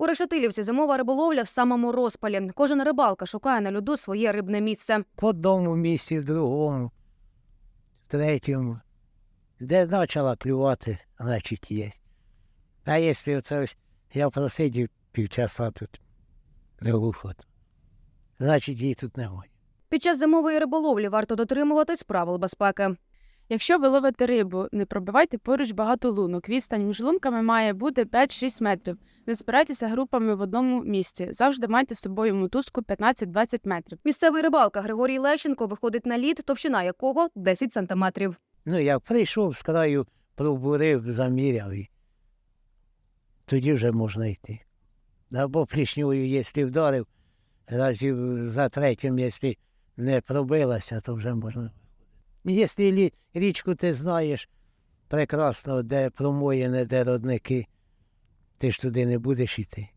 У Решетилівці зимова риболовля в самому розпалі. Кожен рибалка шукає на льоду своє рибне місце. В одному місці, в другому, в третьому. Де почала клювати, значить є. А якщо оце ось я просидів півчаса тут рибухот, значить її тут немає. Під час зимової риболовлі варто дотримуватись правил безпеки. Якщо ви ловите рибу, не пробивайте поруч багато лунок. Відстань між лунками має бути 5-6 метрів. Не збирайтеся групами в одному місці. Завжди майте з собою мотузку 15-20 метрів. Місцевий рибалка Григорій Лещенко виходить на лід, товщина якого 10 сантиметрів. Ну, я прийшов з краю, пробурив, заміряв тоді вже можна йти. Або плішньою, якщо вдарив, разів за третім, якщо не пробилася, то вже можна. Якщо лі- річку ти знаєш прекрасно, де промоїне, де родники, ти ж туди не будеш йти.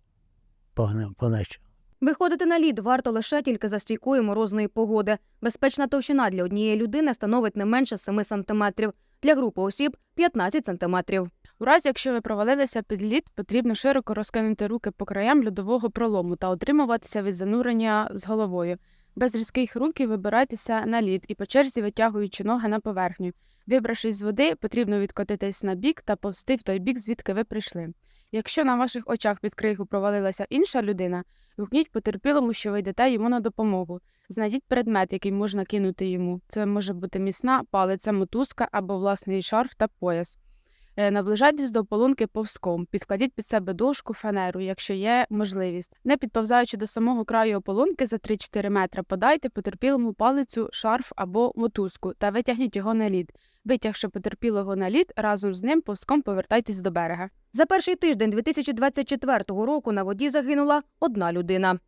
Погнав поначалу. Виходити на лід варто лише тільки за стійкої морозної погоди. Безпечна товщина для однієї людини становить не менше 7 сантиметрів. Для групи осіб 15 сантиметрів. У разі, якщо ви провалилися під лід, потрібно широко розкинути руки по краям льодового пролому та утримуватися від занурення з головою. Без різких руків вибирайтеся на лід і по черзі витягуючи ноги на поверхню. Вибравшись з води, потрібно відкотитись на бік та повсти в той бік, звідки ви прийшли. Якщо на ваших очах під кригу провалилася інша людина, гукніть потерпілому, що ви йдете йому на допомогу. Знайдіть предмет, який можна кинути йому. Це може бути міцна палиця, мотузка або власний шарф та пояс. Е, Наближайтесь до ополонки повзком, підкладіть під себе дошку, фанеру, якщо є можливість. Не підповзаючи до самого краю ополонки за 3-4 метри, подайте потерпілому палицю, шарф або мотузку та витягніть його на лід. Витягши потерпілого на лід, разом з ним повзком повертайтесь до берега. За перший тиждень 2024 року на воді загинула одна людина.